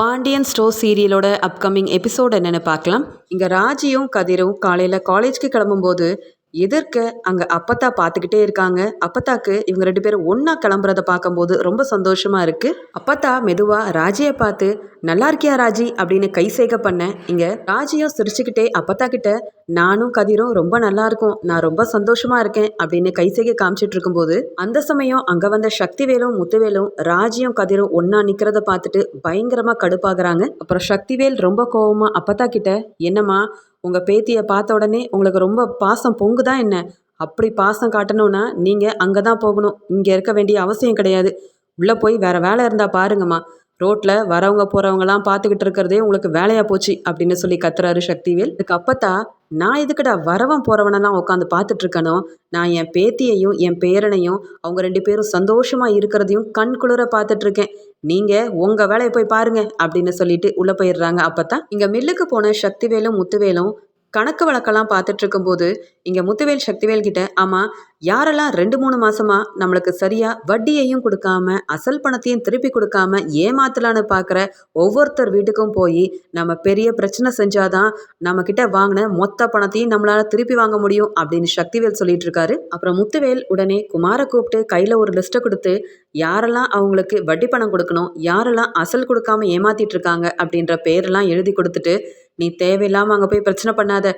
Pandian store சீரியலோட upcoming episode என்னென்னு பார்க்கலாம். இங்கே ராஜியும் கதிரும் காலையில் காலேஜ்க்கு கிளம்பும்போது எதிர்க்க அங்கே அப்பத்தா பார்த்துக்கிட்டே இருக்காங்க. அப்பத்தாக்கு இவங்க ரெண்டு பேரும் ஒன்றா கிளம்புறத பார்க்கும்போது ரொம்ப சந்தோஷமாக இருக்குது அப்பத்தா மெதுவாக ராஜியை பார்த்து நல்லா இருக்கியா ராஜி? அப்படின்னு கை சேக பண்ண இங்கே ராஜியும் சிரிச்சுக்கிட்டே அப்பத்தா கிட்ட நானும் கதிரும் ரொம்ப நல்லா இருக்கும். நான் ரொம்ப சந்தோஷமா இருக்கேன். அப்படின்னு கைசேகை காமிச்சிட்டு இருக்கும்போது அந்த சமயம் அங்கே வந்த சக்திவேலும் முத்துவேலும் ராஜியும் கதிரும் ஒன்றா நிற்கிறத பார்த்துட்டு பயங்கரமாக கடுப்பாகிறாங்க. அப்புறம் சக்திவேல் ரொம்ப கோவமா அப்பத்தா கிட்ட என்னம்மா உங்கள் பேத்தியை பார்த்த உடனே உங்களுக்கு ரொம்ப பாசம் பொங்குதா என்ன? அப்படி பாசம் காட்டணும்னா நீங்கள் அங்கே தான் போகணும். இங்கே இருக்க வேண்டிய அவசியம் கிடையாது. உள்ளே போய் வேறு வேலை இருந்தால் பாருங்கம்மா. ரோட்டில் வரவங்க போகிறவங்கலாம் பார்த்துக்கிட்டு இருக்கிறதே உங்களுக்கு வேலையாக போச்சு அப்படின்னு சொல்லி கத்துறாரு சக்திவேல். இதுக்கு அப்பத்தா நான் எதுக்குடா வரவன் போகிறவனெல்லாம் உட்காந்து பார்த்துட்டு இருக்கணும் நான் என் பேத்தியையும் என் பேரனையும் அவங்க ரெண்டு பேரும் சந்தோஷமாக இருக்கிறதையும் கண் குளிர பார்த்துட்டு இருக்கேன் நீங்கள் உங்கள் வேலையை போய் பாருங்க அப்படின்னு சொல்லிட்டு உள்ளே போயிடுறாங்க. அப்பத்தான் இங்கே மில்லுக்கு போன சக்திவேலும் முத்துவேலும் கணக்கு வழக்கெல்லாம் பார்த்துட்டு இருக்கும்போது இங்கே முத்துவேல் சக்திவேல் கிட்ட ஆமாம் யாரெல்லாம் ரெண்டு மூணு மாசமா நம்மளுக்கு சரியா வட்டியையும் கொடுக்காம அசல் பணத்தையும் திருப்பி கொடுக்காம ஏமாத்தலான்னு பார்க்குற ஒவ்வொருத்தர் வீட்டுக்கும் போய் நம்ம பெரிய பிரச்சனை செஞ்சாதான் நம்ம கிட்ட வாங்கின மொத்த பணத்தையும் நம்மளால திருப்பி வாங்க முடியும் அப்படின்னு சக்திவேல் சொல்லிட்டு இருக்காரு அப்புறம் முத்துவேல் உடனே குமாரை கூப்பிட்டு கையில் ஒரு லிஸ்ட்டை கொடுத்து யாரெல்லாம் அவங்களுக்கு வட்டி பணம் கொடுக்கணும் யாரெல்லாம் அசல் கொடுக்காம ஏமாத்திட்டு இருக்காங்க? அப்படின்ற பேரெல்லாம் எழுதி கொடுத்துட்டு நீ தேவையில்லாமல் அங்கே போய் பிரச்சனை பண்ணாத.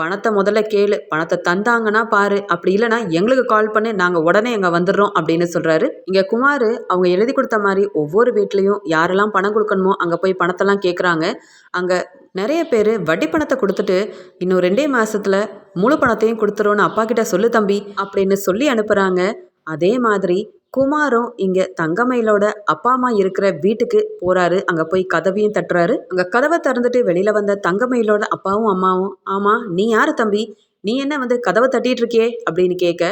பணத்தை முதல்ல கேளு. பணத்தை தந்தாங்கன்னா பாரு. அப்படி இல்லைனா எங்களுக்கு கால் பண்ணி. நாங்கள் உடனே அங்கே வந்துடுறோம் அப்படின்னு சொல்கிறாரு இங்கே குமார் அவங்க எழுதி கொடுத்த மாதிரி ஒவ்வொரு வீட்லேயும் யாரெல்லாம் பணம் கொடுக்கணுமோ அங்கே போய் பணத்தெல்லாம் கேட்குறாங்க அங்கே நிறைய பேர் வட்டி பணத்தை கொடுத்துட்டு இன்னும் ரெண்டே மாதத்தில் முழு பணத்தையும் கொடுத்துருவோன்னு அப்பா கிட்ட சொல்லு தம்பி அப்படின்னு சொல்லி அனுப்புகிறாங்க அதே மாதிரி குமாரும் இங்கே தங்கமயிலோட அப்பா அம்மா இருக்கிற வீட்டுக்கு போகிறாரு அங்கே போய் கதவையும் தட்டுறாரு. அங்கே கதவை திறந்துட்டு வெளியில் வந்த தங்கமயிலோட அப்பாவும் அம்மாவும் ஆமாம் நீ யார் தம்பி? நீ என்ன வந்து கதவை தட்டிட்டு இருக்கியே? அப்படின்னு கேட்க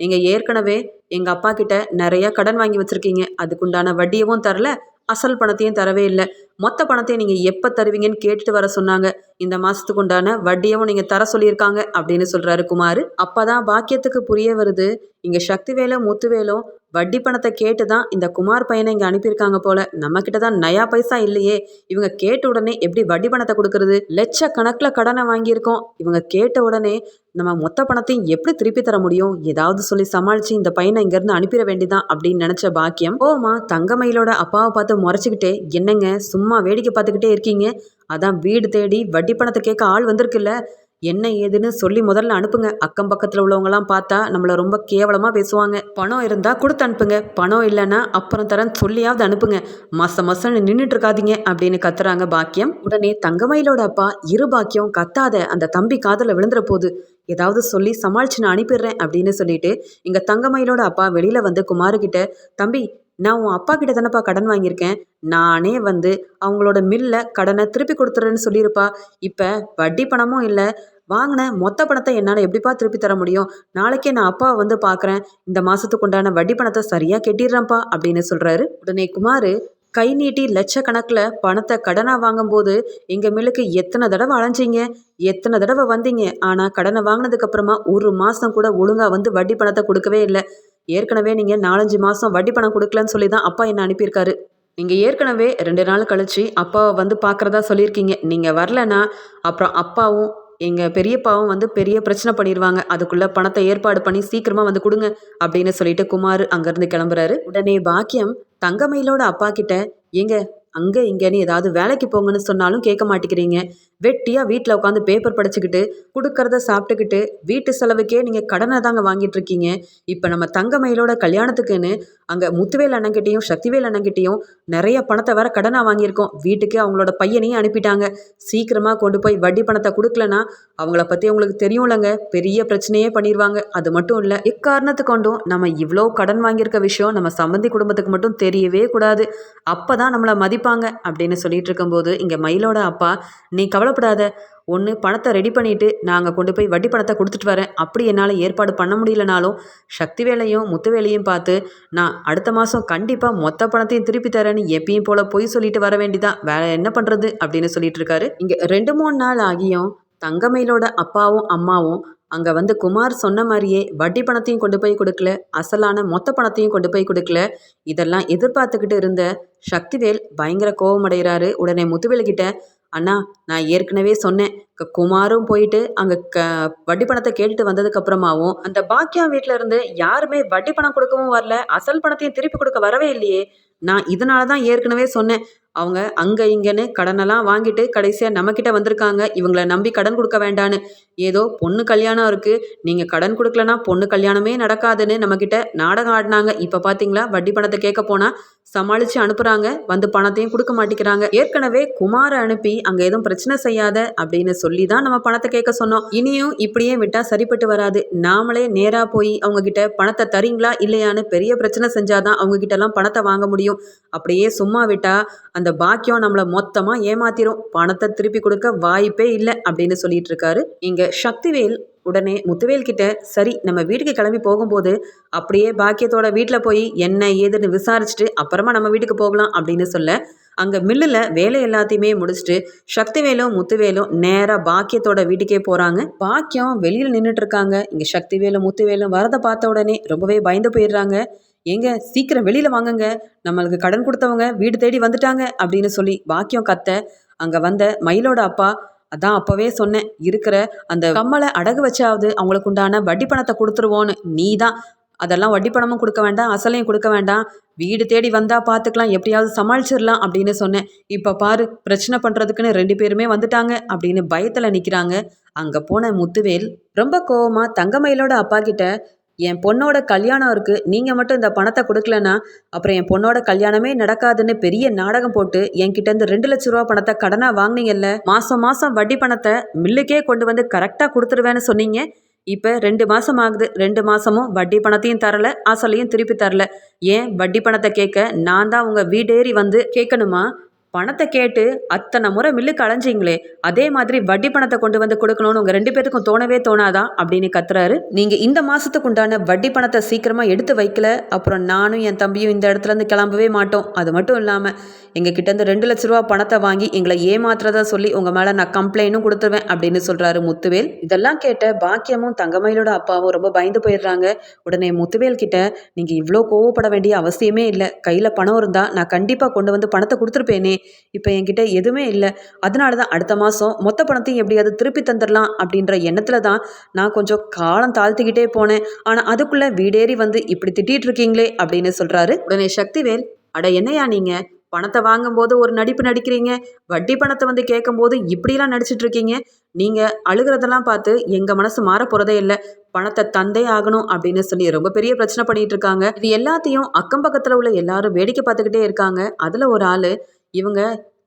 நீங்கள் ஏற்கனவே எங்கள் அப்பா கிட்ட நிறைய கடன் வாங்கி வச்சுருக்கீங்க. அதுக்குண்டான வட்டியவும் தரல அசல் பணத்தையும் தரவே இல்லை. மொத்த பணத்தையும் நீங்கள் எப்போ தருவீங்கன்னு கேட்டுட்டு வர சொன்னாங்க. இந்த மாதத்துக்கு உண்டான வட்டியவும் நீங்கள் தர சொல்லியிருக்காங்க அப்படின்னு சொல்கிறாரு குமார். அப்போ தான் பாக்கியத்துக்கு புரிய வருது. இங்கே சக்திவேலும் முத்துவேலும் வட்டி பணத்தை கேட்டு தான் இந்த குமார் பையனை இங்கே அனுப்பியிருக்காங்க போல. நம்மக்கிட்ட தான் நயா பைசா இல்லையே. இவங்க கேட்ட உடனே எப்படி வட்டி பணத்தை கொடுக்கறது? லட்ச கணக்கில் கடனை வாங்கியிருக்கோம். இவங்க கேட்ட உடனே நம்ம மொத்த பணத்தையும் எப்படி திருப்பி தர முடியும்? ஏதாவது சொல்லி சமாளித்து இந்த பையனை இங்கேருந்து அனுப்பிட வேண்டிதான் அப்படின்னு நினச்ச பாக்கியம். ஓமா தங்கமயிலோட அப்பாவை பார்த்து முறைச்சிக்கிட்டே என்னங்க சும்மா வேடிக்கை பார்த்துக்கிட்டே இருக்கீங்க? அதான் வீடு தேடி வட்டி பணத்தை கேட்க ஆள் வந்திருக்குல்ல. என்ன ஏதுன்னு சொல்லி முதல்ல அனுப்புங்க. அக்கம் பக்கத்தில் உள்ளவங்கலாம் பார்த்தா நம்மளை ரொம்ப கேவலமாக பேசுவாங்க. பணம் இருந்தால் கொடுத்து அனுப்புங்க. பணம் இல்லைன்னா அப்புறம் தரேன் சொல்லியாவது அனுப்புங்க. மாதம் மாதம் நின்றுட்டு இருக்காதீங்க அப்படின்னு கத்துறாங்க பாக்கியம். உடனே தங்கமயிலோட அப்பா இரு பாக்கியம் கத்தாத. அந்த தம்பி காதில் விழுந்துற போது ஏதாவது சொல்லி சமாளிச்சு நான் அனுப்பிடுறேன் அப்படின்னு சொல்லிட்டு இங்கே தங்கமயிலோட அப்பா வெளியில் வந்து குமாருக்கிட்ட தம்பி நான் உன் அப்பா கிட்ட தானப்பா கடன் வாங்கியிருக்கேன். நானே வந்து அவங்களோட மில்ல கடனை திருப்பி கொடுத்துறேன்னு சொல்லியிருப்பா. இப்போ வட்டி பணமும் இல்லை. வாங்கின மொத்த பணத்தை என்னால் எப்படிப்பா திருப்பி தர முடியும்? நாளைக்கே நான் அப்பாவை வந்து பார்க்குறேன் இந்த மாதத்துக்கு உண்டான வட்டி பணத்தை சரியாக கெட்டிடுறேன்ப்பா அப்படின்னு சொல்கிறாரு உடனே குமார். கை நீட்டி லட்சக்கணக்கில் பணத்தை கடனாக வாங்கும்போது எங்கள் மில்லுக்கு எத்தனை தடவை அலைஞ்சிங்க? எத்தனை தடவை வந்தீங்க? ஆனால் கடனை வாங்கினதுக்கப்புறமா ஒரு மாதம் கூட ஒழுங்காக வந்து வட்டி பணத்தை கொடுக்கவே இல்லை. ஏற்கனவே நீங்கள் நாலஞ்சு மாதம் வட்டி பணம் கொடுக்கலன்னு சொல்லி தான் அப்பா என்னை அனுப்பியிருக்காரு. நீங்கள் ஏற்கனவே ரெண்டு நாள் கழித்து அப்பாவை வந்து பார்க்குறதா சொல்லியிருக்கீங்க. நீங்கள் வரலன்னா அப்புறம் அப்பாவும் எங்கள் பெரியப்பாவும் வந்து பெரிய பிரச்சனை பண்ணிடுவாங்க அதுக்குள்ளே பணத்தை ஏற்பாடு பண்ணி சீக்கிரமாக வந்து கொடுங்க அப்படின்னு சொல்லிட்டு குமார் அங்கேருந்து கிளம்புறாரு. உடனே பாக்கியம் தங்கமயிலோட அப்பா கிட்ட எங்க அங்கே இங்கேன்னு ஏதாவது வேலைக்கு போங்கன்னு சொன்னாலும் கேட்க மாட்டேங்கிறீங்க. வெட்டியாக வீட்டில் உட்காந்து பேப்பர் படிச்சுக்கிட்டு கொடுக்கறத சாப்பிட்டுக்கிட்டு வீட்டு செலவுக்கே நீங்கள் கடனை தாங்க வாங்கிட்டு இருக்கீங்க இப்போ நம்ம தங்கமயிலோட கல்யாணத்துக்குன்னு அங்கே முத்துவேல் அண்ணங்கிட்டையும் சக்திவேல் அண்ணங்கிட்டையும் நிறைய பணத்தை வேற கடனாக வாங்கியிருக்கோம். வீட்டுக்கே அவங்களோட பையனையும் அனுப்பிட்டாங்க. சீக்கிரமாக கொண்டு போய் வட்டி பணத்தை கொடுக்கலனா அவங்கள பற்றி அவங்களுக்கு தெரியும்லங்க. பெரிய பிரச்சனையே பண்ணிடுவாங்க அது மட்டும் இல்லை எக்காரணத்து கொண்டும் நம்ம இவ்வளோ கடன் வாங்கியிருக்க விஷயம் நம்ம சம்பந்தி குடும்பத்துக்கு மட்டும் தெரியவே கூடாது. அப்போ தான் நம்மளை மதிப்பு இருப்பாங்க அப்படின்னு சொல்லிட்டு இருக்கும்போது இங்கே மயிலோட அப்பா நீ கவலைப்படாத. ஒன்று பணத்தை ரெடி பண்ணிவிட்டு நாங்கள் கொண்டு போய் வட்டி பணத்தை கொடுத்துட்டு வரேன். அப்படி என்னால் ஏற்பாடு பண்ண முடியலனாலும் சக்தி வேலையும் முத்து வேலையும் பார்த்து நான் அடுத்த மாதம் கண்டிப்பாக மொத்த பணத்தையும் திருப்பி தரேன்னு எப்பயும் போல் பொய் சொல்லிட்டு வர வேண்டிதான் வேற என்ன பண்ணுறது அப்படின்னு சொல்லிட்டு இருக்காரு. இங்கே ரெண்டு மூணு நாள் ஆகியும் தங்கமயிலோட அப்பாவும் அம்மாவும் அங்கே வந்து குமார் சொன்ன மாதிரியே வட்டி பணத்தையும் கொண்டு போய் கொடுக்கல. அசலான மொத்த பணத்தையும் கொண்டு போய் கொடுக்கல. இதெல்லாம் எதிர்பார்த்துக்கிட்டு இருந்த சக்திவேல் பயங்கர கோவமடைகிறாரு. உடனே முத்துவேலுகிட்ட அண்ணா நான் ஏற்கனவே சொன்னேன். க- குமாரும் போயிட்டு அங்கே க வட்டி பணத்தை கேட்டுட்டு வந்ததுக்கு அப்புறமாவும் அந்த பாக்கியா வீட்டில் இருந்து யாருமே வட்டி பணம் கொடுக்கவும் வரல. அசல் பணத்தையும் திருப்பி கொடுக்க வரவே இல்லையே. நான் இதனால தான் ஏற்கனவே சொன்னேன். அவங்க அங்கே இங்கேன்னு கடனெல்லாம் வாங்கிட்டு கடைசியாக நம்மக்கிட்ட வந்திருக்காங்க. இவங்களை நம்பி கடன் கொடுக்க வேண்டான்னு. ஏதோ பொண்ணு கல்யாணம் இருக்குது நீங்கள் கடன் கொடுக்கலனா பொண்ணு கல்யாணமே நடக்காதுன்னு நம்மக்கிட்ட நாடகம் ஆடினாங்க. இப்போ பார்த்தீங்களா வட்டி பணத்தை கேட்க போனால் சமாளித்து அனுப்புகிறாங்க வந்து பணத்தையும் கொடுக்க மாட்டேங்கிறாங்க. ஏற்கனவே குமாரை அனுப்பி அங்கே எதுவும் பிரச்சனை செய்யாத அப்படின்னு சொல்லி தான் நம்ம பணத்தை கேட்க சொன்னோம். இனியும் இப்படியே விட்டால் சரிப்பட்டு வராது. நாமளே நேராக போய் அவங்கக்கிட்ட பணத்தை தரீங்களா இல்லையான்னு பெரிய பிரச்சனை செஞ்சாதான் அவங்கக்கிட்டலாம் பணத்தை வாங்க முடியும். அப்படியே சும்மா விட்டால் அந்த பாக்கியம் நம்மளை மொத்தமாக ஏமாத்திரும். பணத்தை திருப்பி கொடுக்க வாய்ப்பே இல்லை அப்படின்னு சொல்லிட்டு இருக்காரு இங்கே சக்திவேல் உடனே முத்துவேல் கிட்ட சரி நம்ம வீட்டுக்கு கிளம்பி போகும்போது அப்படியே பாக்கியத்தோட வீட்டில் போய் என்ன ஏதுன்னு விசாரிச்சுட்டு அப்புறமா நம்ம வீட்டுக்கு போகலாம் அப்படின்னு சொல்ல அங்கே மில்லில் வேலை எல்லாத்தையுமே முடிச்சுட்டு சக்திவேலும் முத்துவேலும் நேராக பாக்கியத்தோட வீட்டுக்கே போகிறாங்க பாக்கியம் வெளியில் நின்றுட்டு இருக்காங்க. இங்கே சக்திவேலும் முத்துவேலும் வரதை பார்த்த உடனே ரொம்பவே பயந்து போயிடுறாங்க. ஏங்க சீக்கிரம் வெளியில் வாங்குங்க. நம்மளுக்கு கடன் கொடுத்தவங்க வீடு தேடி வந்துட்டாங்க அப்படின்னு சொல்லி வாக்கியம் கத்த அங்கே வந்த மயிலோட அப்பா அதான் அப்போவே சொன்னேன் இருக்கிற அந்த கம்மலை அடகு வச்சாவது அவங்களுக்கு உண்டான வட்டி பணத்தை கொடுத்துருவோன்னு. நீ தான் அதெல்லாம் வட்டி பணமும் கொடுக்க வேண்டாம் அசலையும் கொடுக்க வேண்டாம். வீடு தேடி வந்தா பார்த்துக்கலாம் எப்படியாவது சமாளிச்சிடலாம் அப்படின்னு சொன்னேன். இப்போ பாரு பிரச்சனை பண்ணுறதுக்குன்னு ரெண்டு பேருமே வந்துட்டாங்க அப்படின்னு பயத்தில் நிற்கிறாங்க அங்கே போன முத்துவேல் ரொம்ப கோவமா தங்கமயிலோட அப்பா கிட்ட என் பொண்ணோட கல்யாணம் இருக்கு. நீங்க மட்டும் இந்த பணத்தை கொடுக்கலனா அப்புறம் என் பொண்ணோட கல்யாணமே நடக்காதுன்னு பெரிய நாடகம் போட்டு என்கிட்ட இருந்து ரெண்டு லட்ச ரூபா பணத்தை கடனா வாங்குனீங்கல்ல? மாசம் மாசம் வட்டி பணத்தை மில்லுக்கே கொண்டு வந்து கரெக்டா கொடுத்துருவேன்னு சொன்னீங்க. இப்போ ரெண்டு மாசம் ஆகுது. ரெண்டு மாசமும் வட்டி பணத்தையும் தரல அசலையும் திருப்பி தரல. ஏன் வட்டி பணத்தை கேட்க நான் தான் உங்க வீடேறி வந்து கேட்கணுமா? பணத்தை கேட்டு அத்தனை முறை மில்லுக்கு அலைஞ்சிங்களே அதே மாதிரி வட்டி பணத்தை கொண்டு வந்து கொடுக்கணும்னு உங்கள் ரெண்டு பேருக்கும் தோணவே தோணாதா? அப்படின்னு கத்துறாரு. நீங்கள் இந்த மாதத்துக்கு உண்டான வட்டி பணத்தை சீக்கிரமாக எடுத்து வைக்கல அப்புறம் நானும் என் தம்பியும் இந்த இடத்துல இருந்து கிளம்பவே மாட்டோம். அது மட்டும் இல்லாமல் எங்கள் கிட்டேருந்து ரெண்டு லட்ச ரூபா பணத்தை வாங்கி எங்களை ஏமாத்துறதா சொல்லி உங்கள் மேலே நான் கம்ப்ளைண்ட்டும் கொடுத்துருவேன் அப்படின்னு சொல்கிறாரு முத்துவேல். இதெல்லாம் கேட்ட பாக்கியமும் தங்கமயிலோட அப்பாவும் ரொம்ப பயந்து போயிடுறாங்க. உடனே முத்துவேல் கிட்ட நீங்கள் இவ்வளோ கோவப்பட வேண்டிய அவசியமே இல்லை. கையில் பணம் இருந்தால் நான் கண்டிப்பாக கொண்டு வந்து பணத்தை கொடுத்துருப்பேனே. இப்போ என்கிட்ட எதுவுமே இல்லை. அதனால தான் அடுத்த மாதம் மொத்த பணத்தையும் எப்படியாவது திருப்பி தந்துடலாம் அப்படின்ற எண்ணத்தில் தான் நான் கொஞ்சம் காலம் தாழ்த்திக்கிட்டே போனேன். ஆனால் அதுக்குள்ளே வீடேறி வந்து இப்படி திட்டிகிட்டு இருக்கீங்களே அப்படின்னு சொல்கிறாரு உடனே சக்திவேல் அட என்னையா நீங்கள் பணத்தை வாங்கும்போது ஒரு நடிப்பு நடிக்கிறீங்க. வட்டி பணத்தை வந்து கேட்கும்போது இப்படிலாம் நடிச்சிட்டு இருக்கீங்க. நீங்கள் அழுகிறதெல்லாம் பார்த்து எங்கள் மனசு மாற போகிறதே இல்லை. பணத்தை தந்தே ஆகணும் அப்படின்னு சொல்லி ரொம்ப பெரிய பிரச்சனை பண்ணிட்டு இருக்காங்க. இது எல்லாத்தையும் அக்கம் பக்கத்தில் உள்ள எல்லாரும் வேடிக்கை பார்த்துக்கிட்டே இருக்காங்க. அதில் ஒரு ஆள் இவங்க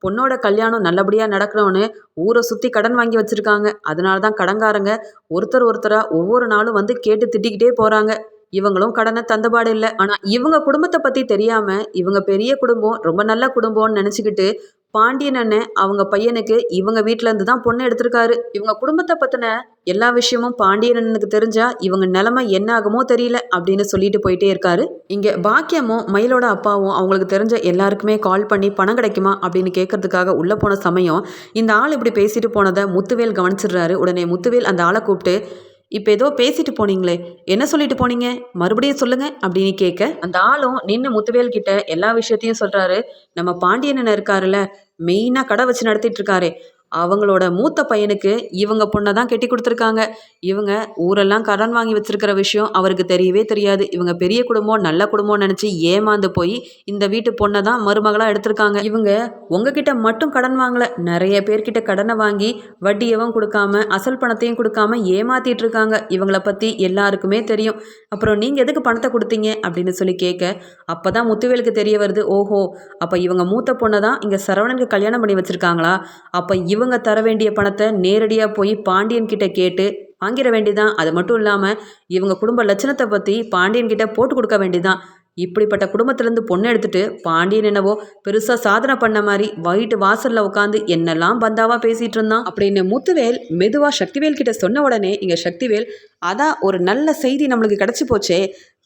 பொண்ணோட கல்யாணம் நல்லபடியாக நடக்கணும்னு ஊரை சுற்றி கடன் வாங்கி வச்சுருக்காங்க. அதனால தான் கடன்காரங்க ஒருத்தர் ஒருத்தராக ஒவ்வொரு நாளும் வந்து கேட்டு திட்டிக்கிட்டே போகிறாங்க இவங்களும் கடனை தந்தபாடு இல்லை. ஆனால் இவங்க குடும்பத்தை பற்றி தெரியாமல் இவங்க பெரிய குடும்பம் ரொம்ப நல்ல குடும்பம்னு நினச்சிக்கிட்டு பாண்டியன் அண்ணன் அவங்க பையனுக்கு இவங்க வீட்டிலேருந்து இருந்து தான் பொண்ணு எடுத்திருக்காரு. இவங்க குடும்பத்தை பற்றின எல்லா விஷயமும் பாண்டியன் அண்ணனுக்கு தெரிஞ்சா இவங்க நிலைமை என்ன ஆகுமோ தெரியல அப்படின்னு சொல்லிட்டு போயிட்டே இருக்காரு. இங்கே பாக்கியமும் மயிலோட அப்பாவும் அவங்களுக்கு தெரிஞ்ச எல்லாருக்குமே கால் பண்ணி பணம் கிடைக்குமா அப்படின்னு கேட்கறதுக்காக உள்ளே போன சமயம் இந்த ஆள் இப்படி பேசிட்டு போனதை முத்துவேல் கவனிச்சிடுறாரு. உடனே முத்துவேல் அந்த ஆளை கூப்பிட்டு இப்போ ஏதோ பேசிட்டு போனீங்களே என்ன சொல்லிட்டு போனீங்க? மறுபடியும் சொல்லுங்க அப்படின்னு கேட்க அந்த ஆளும் நின்று முத்துவேல் கிட்ட எல்லா விஷயத்தையும் சொல்றாரு. நம்ம பாண்டியன் இருக்காருல்ல மெயினாக கடை வச்சு நடத்திட்டு இருக்காரு. அவங்களோட மூத்த பையனுக்கு இவங்க பொண்ணை தான் கட்டி கொடுத்துருக்காங்க. இவங்க ஊரெல்லாம் கடன் வாங்கி வச்சிருக்கிற விஷயம் அவருக்கு தெரியவே தெரியாது. இவங்க பெரிய குடும்பம் நல்ல குடும்பம்னு நினச்சி ஏமாந்து போய் இந்த வீட்டு பொண்ணை தான் மருமகளாக எடுத்திருக்காங்க. இவங்க உங்ககிட்ட மட்டும் கடன் வாங்கலை. நிறைய பேர்கிட்ட கடனை வாங்கி வட்டியவும் கொடுக்காம அசல் பணத்தையும் கொடுக்காம ஏமாத்திட்டு இருக்காங்க. இவங்கள பற்றி எல்லாருக்குமே தெரியும். அப்புறம் நீங்கள் எதுக்கு பணத்தை கொடுத்தீங்க? அப்படின்னு சொல்லி கேட்க அப்போ தான் முத்துவேலுக்கு தெரிய வருது ஓஹோ அப்போ இவங்க மூத்த பொண்ணை தான் இங்கே சரவணனுக்கு கல்யாணம் பண்ணி வச்சுருக்காங்களா? அப்போ இவங்க தர வேண்டிய பணத்தை நேரடியாக போய் பாண்டியன் கிட்ட கேட்டு வாங்கிட வேண்டியதான் அது மட்டும் இல்லாமல் இவங்க குடும்ப லட்சணத்தை பற்றி பாண்டியன் கிட்ட போட்டு கொடுக்க வேண்டியதான் இப்படிப்பட்ட குடும்பத்திலேருந்து பொண்ணு எடுத்துட்டு பாண்டியன் என்னவோ பெருசாக சாதனை பண்ண மாதிரி வயிட்டு வாசலில் உட்காந்து என்னெல்லாம் பந்தாவாக பேசிகிட்டு இருந்தான். அப்படின்னு முத்துவேல் மெதுவாக சக்திவேல் கிட்ட சொன்ன உடனே இங்கே சக்திவேல் அதான் ஒரு நல்ல செய்தி நம்மளுக்கு கிடச்சி போச்சே.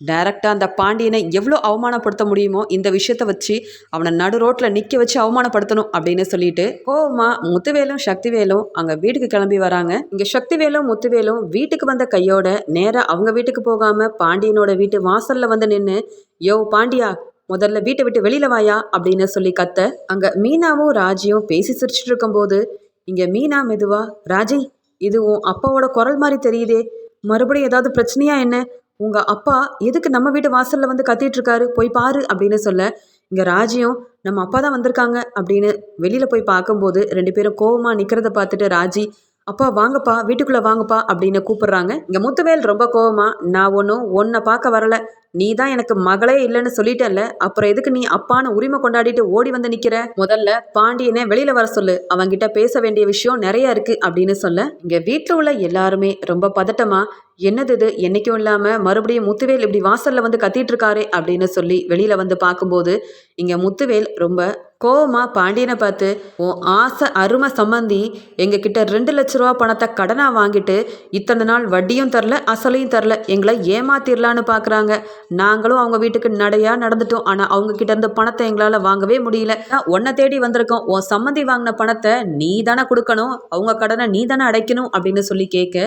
டைரக்டாக அந்த பாண்டியனை எவ்வளோ அவமானப்படுத்த முடியுமோ இந்த விஷயத்தை வச்சு அவனை நடு ரோட்டில் நிற்க வச்சு அவமானப்படுத்தணும் அப்படின்னு சொல்லிட்டு கோவமா முத்துவேலும் சக்திவேலும் அங்கே வீட்டுக்கு கிளம்பி வராங்க. இங்கே சக்திவேலும் முத்துவேலும் வீட்டுக்கு வந்த கையோட நேராக அவங்க வீட்டுக்கு போகாமல் பாண்டியனோட வீட்டு வாசலில் வந்து நின்று யோ பாண்டியா முதல்ல வீட்டை விட்டு வெளியில வாயா? அப்படின்னு சொல்லி கத்த. அங்கே மீனாவும் ராஜியும் பேசி சிரிச்சிட்டு இருக்கும்போது இங்கே மீனா மெதுவா ராஜி இது உன் அப்பாவோட குரல் மாதிரி தெரியுதே. மறுபடியும் ஏதாவது பிரச்சனையா என்ன? உங்க அப்பா எதுக்கு நம்ம வீட்டு வாசல்ல வந்து கத்திட்டு இருக்காரு போய் பாரு அப்படின்னு சொல்ல இங்க ராஜியும் நம்ம அப்பா தான் வந்திருக்காங்க அப்படின்னு வெளியில போய் பார்க்கும்போது ரெண்டு பேரும் கோவமாக நிக்கிறத பார்த்துட்டு ராஜி அப்பா வாங்கப்பா வீட்டுக்குள்ள வாங்கப்பா அப்படின்னு கூப்பிடுறாங்க. இங்க முத்துவேல் ரொம்ப கோவமா நான் ஒன்றும் ஒன்றை பார்க்க வரல. நீ தான் எனக்கு மகளே இல்லைன்னு சொல்லிட்டல்ல அப்புறம் எதுக்கு நீ அப்பான்னு உரிமை கொண்டாடிட்டு ஓடி வந்து நிக்கிற? முதல்ல பாண்டியனை வெளியில வர சொல்லு அவங்கிட்ட பேச வேண்டிய விஷயம் நிறைய இருக்கு அப்படின்னு சொல்ல. இங்க வீட்டில் உள்ள எல்லாருமே ரொம்ப பதட்டமா என்னது இது? என்னைக்கும் இல்லாம மறுபடியும் முத்துவேல் இப்படி வாசல்ல வந்து கத்திட்டு இருக்காரே அப்படின்னு சொல்லி வெளியில வந்து பார்க்கும்போது இங்க முத்துவேல் ரொம்ப கோவமா பாண்டியனை பார்த்து உன் ஆசை அருமை சம்மந்தி எங்ககிட்ட ரெண்டு லட்ச ரூபா பணத்தை கடனாக வாங்கிட்டு இத்தனை நாள் வட்டியும் தரல அசலையும் தரல எங்களை ஏமாத்திரலான்னு பார்க்குறாங்க நாங்களும் அவங்க வீட்டுக்கு நடையா நடந்துட்டோம். ஆனால் அவங்க கிட்ட இருந்து பணத்தை எங்களால் வாங்கவே முடியல. உன்னை தேடி வந்திருக்கோம். உன் சம்மந்தி வாங்கின பணத்தை நீ தானே கொடுக்கணும். அவங்க கடனை நீ தானே அடைக்கணும் அப்படின்னு சொல்லி கேட்க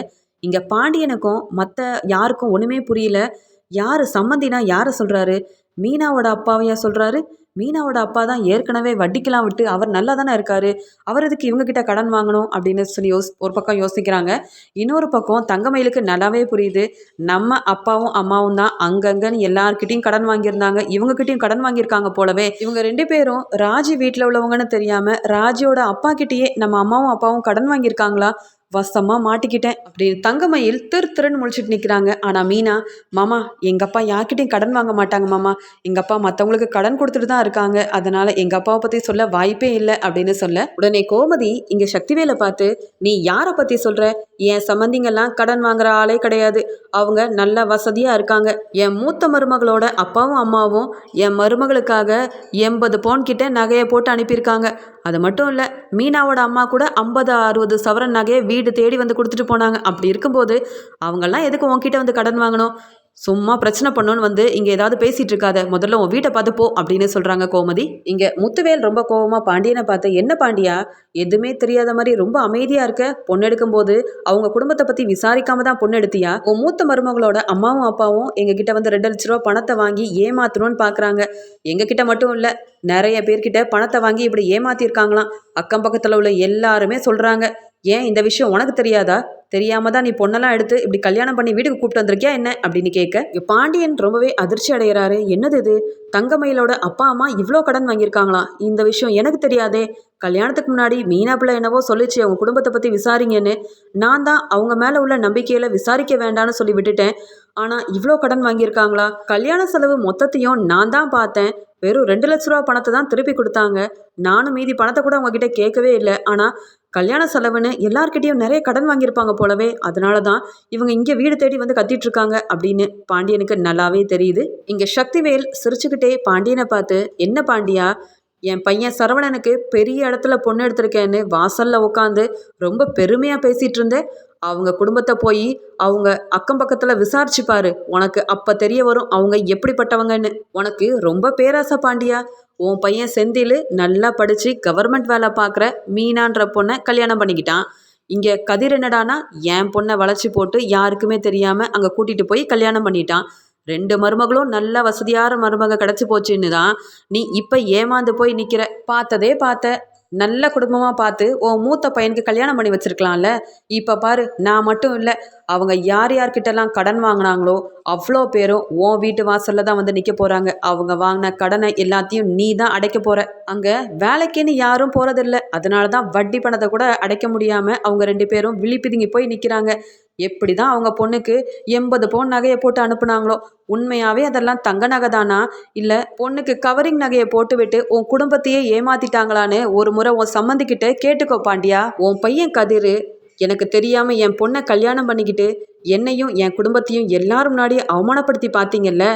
இங்கே பாண்டியனுக்கும் மற்ற யாருக்கும் ஒன்றுமே புரியல. யார் சம்மந்தினா யாரை சொல்கிறாரு மீனாவோட அப்பாவையா சொல்கிறாரு மீனாவோட அப்பா தான் ஏற்கனவே வட்டிக்கெல்லாம் விட்டு அவர் நல்லா தானே இருக்காரு. அவர் இதுக்கு இவங்ககிட்ட கடன் வாங்கணும் அப்படின்னு சொல்லி யோஸ் ஒரு பக்கம் யோசிக்கிறாங்க. இன்னொரு பக்கம் தங்கமயிலுக்கு நல்லாவே புரியுது. நம்ம அப்பாவும் அம்மாவும் தான் அங்கங்கன்னு எல்லார்கிட்டையும் கடன் வாங்கியிருந்தாங்க. இவங்ககிட்டயும் கடன் வாங்கியிருக்காங்க போலவே. இவங்க ரெண்டு பேரும் ராஜி வீட்டில் உள்ளவங்கன்னு தெரியாமல் ராஜியோட அப்பா கிட்டேயே நம்ம அம்மாவும் அப்பாவும் கடன் வாங்கியிருக்காங்களா? வசமாக மாட்டிக்கிட்டேன் அப்படின்னு தங்கமயில் திரு திருன்னு முழிச்சிட்டு நிற்கிறாங்க ஆனால் மீனா மாமா எங்கள் அப்பா யார்கிட்டையும் கடன் வாங்க மாட்டாங்க மாமா. எங்கள் அப்பா மற்றவங்களுக்கு கடன் கொடுத்துட்டு தான் இருக்காங்க. அதனால் எங்கள் அப்பாவை பற்றி சொல்ல வாய்ப்பே இல்லை அப்படின்னு சொல்ல உடனே கோமதி இங்கே சக்திவேலை பார்த்து நீ யாரை பற்றி சொல்கிற என் சம்மந்திங்கெல்லாம் கடன் வாங்குற ஆளே கிடையாது. அவங்க நல்ல வசதியாக இருக்காங்க. என் மூத்த மருமகளோட அப்பாவும் அம்மாவும் என் மருமகளுக்காக எண்பது பவுன் கிட்ட நகையை போட்டு அனுப்பியிருக்காங்க. அது மட்டும் இல்லை மீனாவோட அம்மா கூட ஐம்பது அறுபது சவரன் நகையை வீடு தேடி வந்து கொடுத்துட்டு போனாங்க. அப்படி இருக்கும்போது அவங்கெல்லாம் எதுக்கு உன்கிட்ட வந்து கடன் வாங்கணும்? சும்மா பிரச்சனை பண்ணோன்னு வந்து இங்கே ஏதாவது பேசிகிட்டு இருக்காத. முதல்ல உன் வீட்டை பார்த்து போ அப்படின்னு சொல்கிறாங்க கோமதி. இங்கே முத்துவேல் ரொம்ப கோவமாக பாண்டியனை பார்த்து என்ன பாண்டியா? எதுவுமே தெரியாத மாதிரி ரொம்ப அமைதியாக இருக்க? பொண்ணு எடுக்கும்போது அவங்க குடும்பத்தை பற்றி விசாரிக்காம தான் பொண்ணு எடுத்தியா? உன் மூத்த மருமகளோட அம்மாவும் அப்பாவும் எங்ககிட்ட வந்து ரெண்டு லட்ச ரூபா பணத்தை வாங்கி ஏமாத்தணும்னு பார்க்குறாங்க எங்ககிட்ட மட்டும் இல்லை நிறைய பேர்கிட்ட பணத்தை வாங்கி இப்படி ஏமாத்திருக்காங்களாம். அக்கம் பக்கத்தில் உள்ள எல்லாருமே சொல்கிறாங்க ஏன் இந்த விஷயம் உனக்கு தெரியாதா? தெரியாம தான் நீ பொண்ணெல்லாம் எடுத்து இப்படி கல்யாணம் பண்ணி வீட்டுக்கு கூப்பிட்டு வந்திருக்கியா என்ன அப்படின்னு கேட்க பாண்டியன் ரொம்பவே அதிர்ச்சி அடைகிறாரு. என்னது இது? தங்கமயிலோட அப்பா அம்மா இவ்வளோ கடன் வாங்கியிருக்காங்களா? இந்த விஷயம் எனக்கு தெரியாதே. கல்யாணத்துக்கு முன்னாடி மீனாப்பிள்ள என்னவோ சொல்லிச்சு. அவங்க குடும்பத்தை பற்றி விசாரிங்கன்னு. நான் தான் அவங்க மேலே உள்ள நம்பிக்கையில் விசாரிக்க வேண்டாம்னு சொல்லி விட்டுட்டேன். ஆனால் இவ்வளோ கடன் வாங்கியிருக்காங்களா? கல்யாண செலவு மொத்தத்தையும் நான் தான் பார்த்தேன். வெறும் ரெண்டு லட்ச ரூபா பணத்தை தான் திருப்பி கொடுத்தாங்க. நானும் மீதி பணத்தை கூட அவங்கக்கிட்ட கேட்கவே இல்லை. ஆனால் கல்யாண செலவுன்னு எல்லார்கிட்டேயும் நிறைய கடன் வாங்கியிருப்பாங்க போலவே அதனால தான் இவங்க இங்கே வீடு தேடி வந்து கத்திட்டு இருக்காங்க அப்படின்னு பாண்டியனுக்கு நல்லாவே தெரியுது. இங்கே சக்திவேல் சிரிச்சுக்கிட்டே பாண்டியனை பார்த்து என்ன பாண்டியா? என் பையன் சரவணனுக்கு பெரிய இடத்துல பொண்ணு எடுத்திருக்கேன்னு வாசலில் உட்காந்து ரொம்ப பெருமையாக பேசிகிட்டு இருந்தேன் அவங்க குடும்பத்தை போய் அவங்க அக்கம் பக்கத்தில் விசாரிச்சு பாரு உனக்கு அப்போ தெரிய வரும் அவங்க எப்படிப்பட்டவங்கன்னு. உனக்கு ரொம்ப பேராசை பாண்டியா. உன் பையன் செந்தில் நல்லா படித்து கவர்மெண்ட் வேலை பார்க்குற மீனான்ற பொண்ணை கல்யாணம் பண்ணிக்கிட்டான். இங்கே கதிர் என்னடானா என் பொண்ணை வளைச்சி போட்டு யாருக்குமே தெரியாமல் அங்கே கூட்டிகிட்டு போய் கல்யாணம் பண்ணிட்டான். ரெண்டு மருமகளும் நல்ல வசதியான மருமக கிடச்சி போச்சுன்னு தான் நீ இப்போ ஏமாந்து போய் நிற்கிற பார்த்ததே பார்த்த. நல்ல குடும்பமாக பார்த்து உன் மூத்த பையனுக்கு கல்யாணம் பண்ணி வச்சிருக்கலாம்ல? இப்போ பாரு நான் மட்டும் இல்லை. அவங்க யார் யார்கிட்டலாம் கடன் வாங்கினாங்களோ அவ்வளோ பேரும் உன் வீட்டு வாசலில் தான் வந்து நிற்க போகிறாங்க அவங்க வாங்கின கடனை எல்லாத்தையும் நீ தான் அடைக்க போகிற அங்கே வேலைக்குன்னு யாரும் போகிறதில்ல அதனால தான் வட்டி பணத்தை கூட அடைக்க முடியாமல் அவங்க ரெண்டு பேரும் விழிப்பிதுங்கி போய் நிற்கிறாங்க எப்படி தான் அவங்க பொண்ணுக்கு எண்பது பவுன் நகையை போட்டு அனுப்புனாங்களோ? உண்மையாகவே அதெல்லாம் தங்க நகை தானா? இல்லை பொண்ணுக்கு கவரிங் நகையை போட்டு விட்டு உன் குடும்பத்தையே ஏமாத்திட்டாங்களான்னு ஒரு முறை உன் சம்மந்திக்கிட்ட கேட்டுக்கோ பாண்டியா. உன் பையன் கதிர் எனக்கு தெரியாமல் என் பொண்ணை கல்யாணம் பண்ணிக்கிட்டு என்னையும் என் குடும்பத்தையும் எல்லாரும் முன்னாடி அவமானப்படுத்தி பார்த்தீங்கல்ல?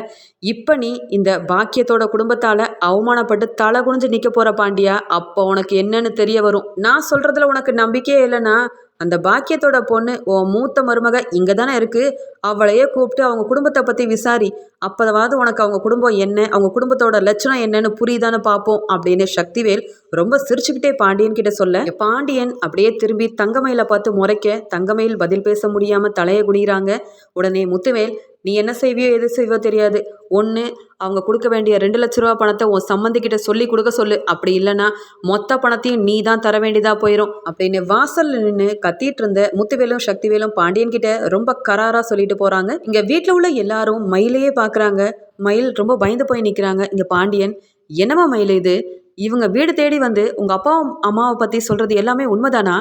இப்போ நீ இந்த பாக்கியத்தோட குடும்பத்தால் அவமானப்பட்டு தலை குனிஞ்சு நிற்க போகிற பாண்டியா. அப்போ உனக்கு என்னன்னு தெரிய வரும். நான் சொல்கிறதுல உனக்கு நம்பிக்கையே இல்லைன்னா அந்த பாக்கியத்தோட பொண்ணு உன் மூத்த மருமக இங்கே தானே இருக்குது அவளையே கூப்பிட்டு அவங்க குடும்பத்தை பற்றி விசாரி. அப்போதாவது உனக்கு அவங்க குடும்பம் என்ன? அவங்க குடும்பத்தோட லட்சணம் என்னன்னு புரியுதான்னு பார்ப்போம் அப்படின்னு சக்திவேல் ரொம்ப சிரிச்சுக்கிட்டே பாண்டியன் கிட்ட சொல்ல பாண்டியன் அப்படியே திரும்பி தங்கமயில பார்த்து முறைக்க தங்கமயில் பதில் பேச முடியாமல் தலையை குனிகிறாங்க உடனே முத்துவேல் நீ என்ன செய்வியோ எது செய்வியோ தெரியாது. ஒன்று அவங்க கொடுக்க வேண்டிய ரெண்டு லட்ச ரூபா பணத்தை உன் சம்மந்திக்கிட்ட சொல்லி கொடுக்க சொல்லு. அப்படி இல்லைன்னா மொத்த பணத்தையும் நீ தான் தர வேண்டியதாக போயிடும் அப்படின்னு வாசலில் நின்று கத்திட்டு இருந்த முத்துவேலும் சக்திவேலும் பாண்டியன் கிட்ட ரொம்ப கராராக சொல்லிட்டு போகிறாங்க இங்கே வீட்டில் உள்ள எல்லாரும் மயிலையே பார்க்குறாங்க மயில் ரொம்ப பயந்து போய் நிற்கிறாங்க இங்கே பாண்டியன் என்னவா மயில் இது? இவங்க வீடு தேடி வந்து உங்கள் அப்பாவும் அம்மாவை பற்றி சொல்கிறது எல்லாமே உண்மைதானா?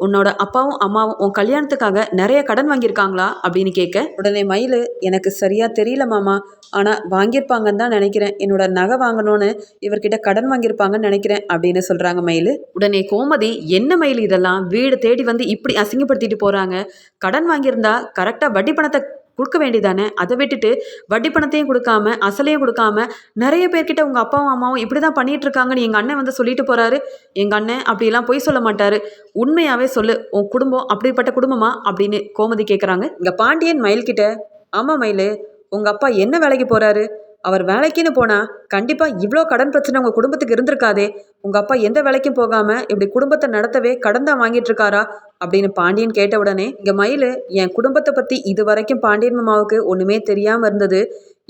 உன்னோட அப்பாவும் அம்மாவும் உன் கல்யாணத்துக்காக நிறைய கடன் வாங்கியிருக்காங்களா? அப்படின்னு கேட்க உடனே மயில் எனக்கு சரியா தெரியல மாமா. ஆனால் வாங்கியிருப்பாங்கன்னு தான் நினைக்கிறேன். என்னோட நகை வாங்கணும்னு இவர்கிட்ட கடன் வாங்கியிருப்பாங்கன்னு நினைக்கிறேன் அப்படின்னு சொல்கிறாங்க மயில். உடனே கோமதி என்ன மயில் இதெல்லாம்? வீடு தேடி வந்து இப்படி அசிங்கப்படுத்திட்டு போகிறாங்க கடன் வாங்கியிருந்தா கரெக்டாக வட்டி பணத்தை கொடுக்க வேண்டியதானே? அதை விட்டுட்டு வட்டி பணத்தையும் கொடுக்காம அசலையும் கொடுக்காம நிறைய பேர்கிட்ட உங்கள் அப்பாவும் அம்மாவும் இப்படி தான் பண்ணிட்டு இருக்காங்கன்னு எங்கள் அண்ணன் வந்து சொல்லிட்டு போகிறாரு எங்கள் அண்ணன் அப்படிலாம் பொய் சொல்ல மாட்டார். உண்மையாகவே சொல்லு. உன் குடும்பம் அப்படிப்பட்ட குடும்பமா? அப்படின்னு கோமதி கேட்குறாங்க இங்கே பாண்டியன் மயில்கிட்ட ஆமாம் மயில் உங்கள் அப்பா என்ன வேலைக்கு போகிறாரு அவர் வேலைக்குன்னு போனால் கண்டிப்பாக இவ்வளோ கடன் பிரச்சனை உங்கள் குடும்பத்துக்கு இருந்திருக்காதே. உங்கள் அப்பா எந்த வேலைக்கும் போகாமல் இப்படி குடும்பத்தை நடத்தவே கடன் தான் வாங்கிட்டு இருக்காரா அப்படின்னு பாண்டியன் கேட்ட உடனே இங்கே மயில் என் குடும்பத்தை பற்றி இது வரைக்கும் பாண்டியன் மாமாவுக்கு ஒன்றுமே தெரியாமல் இருந்தது.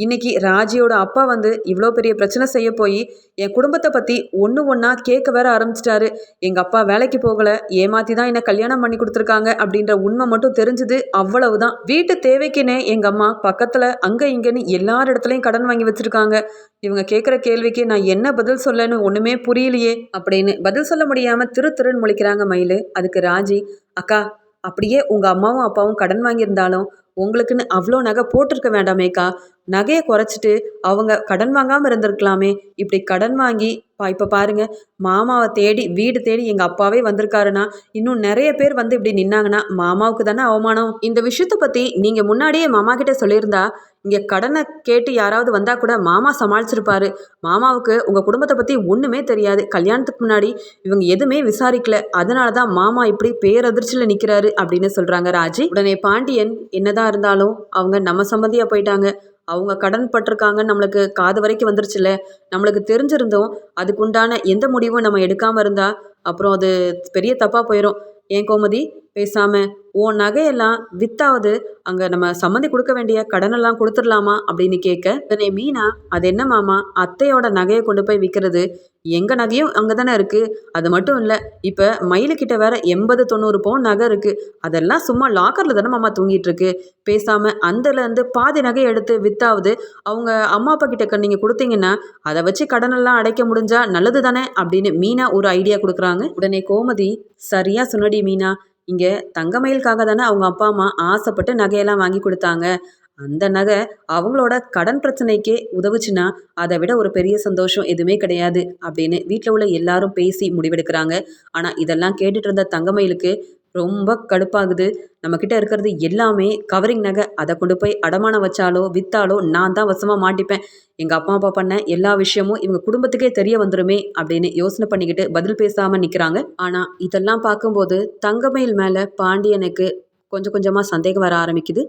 இன்னைக்கு ராஜியோட அப்பா வந்து இவ்வளோ பெரிய பிரச்சனை செய்ய போய் என் குடும்பத்தை பற்றி ஒன்று ஒன்றா கேட்க வேற ஆரம்பிச்சிட்டாரு. எங்கள் அப்பா வேலைக்கு போகலை ஏமாற்றி தான் என்னை கல்யாணம் பண்ணி கொடுத்துருக்காங்க அப்படின்ற உண்மை மட்டும் தெரிஞ்சுது அவ்வளவுதான். வீட்டு தேவைக்குன்னே எங்கள் அம்மா பக்கத்தில் அங்கே இங்கேன்னு எல்லார் இடத்துலையும் கடன் வாங்கி வச்சுருக்காங்க. இவங்க கேட்குற கேள்விக்கு நான் என்ன பதில் சொல்லன்னு ஒன்றுமே புரியலையே அப்படின்னு பதில் சொல்ல முடியாமல் திரு திருன்னு முழிக்கிறாங்க மயில். அதுக்கு ராஜி அக்கா அப்படியே உங்கள் அம்மாவும் அப்பாவும் கடன் வாங்கியிருந்தாலும் உங்களுக்குன்னு அவ்வளோ நகை போட்டிருக்க வேண்டாமேக்கா. நகையை குறைச்சிட்டு அவங்க கடன் வாங்காமல் இருந்திருக்கலாமே. இப்படி கடன் வாங்கி பா இப்போ பாருங்க மாமாவை தேடி வீடு தேடி எங்கள் அப்பாவே வந்திருக்காருன்னா இன்னும் நிறைய பேர் வந்து இப்படி நின்னாங்கன்னா மாமாவுக்கு தானே அவமானம்? இந்த விஷயத்தை பற்றி நீங்கள் முன்னாடியே மாமா கிட்டே சொல்லியிருந்தா இங்கே கடனை கேட்டு யாராவது வந்தால் கூட மாமா சமாளிச்சிருப்பாரு. மாமாவுக்கு உங்கள் குடும்பத்தை பற்றி ஒன்றுமே தெரியாது. கல்யாணத்துக்கு முன்னாடி இவங்க எதுவுமே விசாரிக்கல. அதனால தான் மாமா இப்படி பேரதிர்ச்சியில் நிற்கிறாரு அப்படின்னு சொல்கிறாங்க ராஜி. உடனே பாண்டியன் என்னதான் இருந்தாலும் அவங்க நம்ம சம்மந்தியாக போயிட்டாங்க. அவங்க கடன் பட்டிருக்காங்கன்னு நம்மளுக்கு காது வரைக்கும் வந்துருச்சுல்ல? நம்மளுக்கு தெரிஞ்சிருந்தோம் அதுக்குண்டான எந்த முடிவும் நம்ம எடுக்காமல் இருந்தால் அப்புறம் அது பெரிய தப்பாக போயிடும் ஏன் கோமதி? பேசாமல் உன் நகையெல்லாம் வித்தாவது அங்கே நம்ம சம்மந்தி கொடுக்க வேண்டிய கடனெல்லாம் கொடுத்துடலாமா? அப்படின்னு கேட்க உடனே மீனா அது என்ன மாமா? அத்தையோட நகையை கொண்டு போய் விற்கிறது எங்கள் நகையும் அங்கே தானே இருக்குது அது மட்டும் இல்லை இப்போ மயிலுக்கிட்ட வேற எண்பது தொண்ணூறு பவுன் நகை இருக்குது அதெல்லாம் சும்மா லாக்கரில் தானே மாமா தூங்கிட்டு இருக்கு. பேசாமல் அந்தலேருந்து பாதி நகையை எடுத்து வித்தாவது அவங்க அம்மா அப்பா கிட்ட நீங்கள் கொடுத்தீங்கன்னா அதை வச்சு கடனெல்லாம் அடைக்க முடிஞ்சா நல்லது தானே? அப்படின்னு மீனா ஒரு ஐடியா கொடுக்குறாங்க. உடனே கோமதி சரியாக சொன்னடி மீனா? இங்கே தங்கமயிலுக்காக தானே அவங்க அப்பா அம்மா ஆசைப்பட்டு நகையெல்லாம் வாங்கி கொடுத்தாங்க. அந்த நகை அவங்களோட கடன் பிரச்சனைக்கே உதவுச்சுன்னா அதை விட ஒரு பெரிய சந்தோஷம் எதுவுமே கிடையாது அப்படின்னு வீட்டில் உள்ள எல்லாரும் பேசி முடிவெடுக்கிறாங்க. ஆனால் இதெல்லாம் கேட்டுட்டு இருந்த தங்கமயிலுக்கு ரொம்ப கடுப்பாகுது. நம்மக்கிட்ட இருக்கிறது எல்லாமே கவரிங் நகை. அதை கொண்டு போய் அடமானம் வச்சாலோ விற்றாலோ நான் தான் வசமாக மாட்டிப்பேன். எங்கள் அப்பா அப்பா பண்ண எல்லா விஷயமும் இவங்க குடும்பத்துக்கே தெரிய வந்துருமே அப்படின்னு யோசனை பண்ணிக்கிட்டு பதில் பேசாமல் நிற்கிறாங்க ஆனால் இதெல்லாம் பார்க்கும்போது தங்கமயில் மேலே பாண்டியனுக்கு கொஞ்சம் கொஞ்சமாக சந்தேகம் வர ஆரம்பிக்குது.